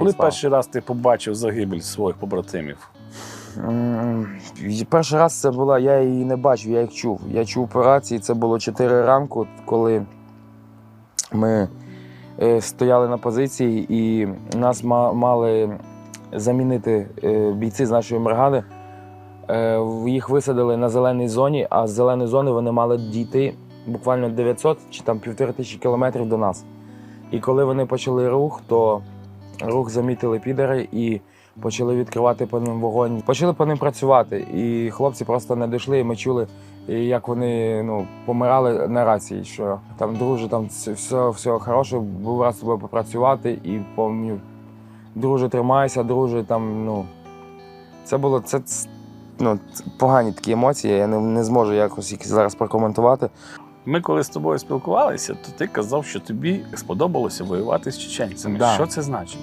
Коли Слава. перший раз ти побачив загибель своїх побратимів? Перший раз це була, я її не бачив, я їх чув. Я чув по рації, це було 4 ранку, коли ми е, стояли на позиції і нас мали замінити е, бійці з нашої бригади. Е, їх висадили на зеленій зоні, а з зеленої зони вони мали дійти буквально 900 чи там півтори тисячі кілометрів до нас. І коли вони почали рух, то рух замітили підари і почали відкривати по ним вогонь. Почали по ним працювати. І хлопці просто не дійшли, і ми чули, як вони ну, помирали на рації, що там, друже, там все, все хороше, був раз з попрацювати, і помню, друже, тримайся, друже, там, ну. Це було це, ну, погані такі емоції, я не, не зможу якось їх зараз прокоментувати. Ми коли з тобою спілкувалися, то ти казав, що тобі сподобалося воювати з чеченцями. Да. Що це значить?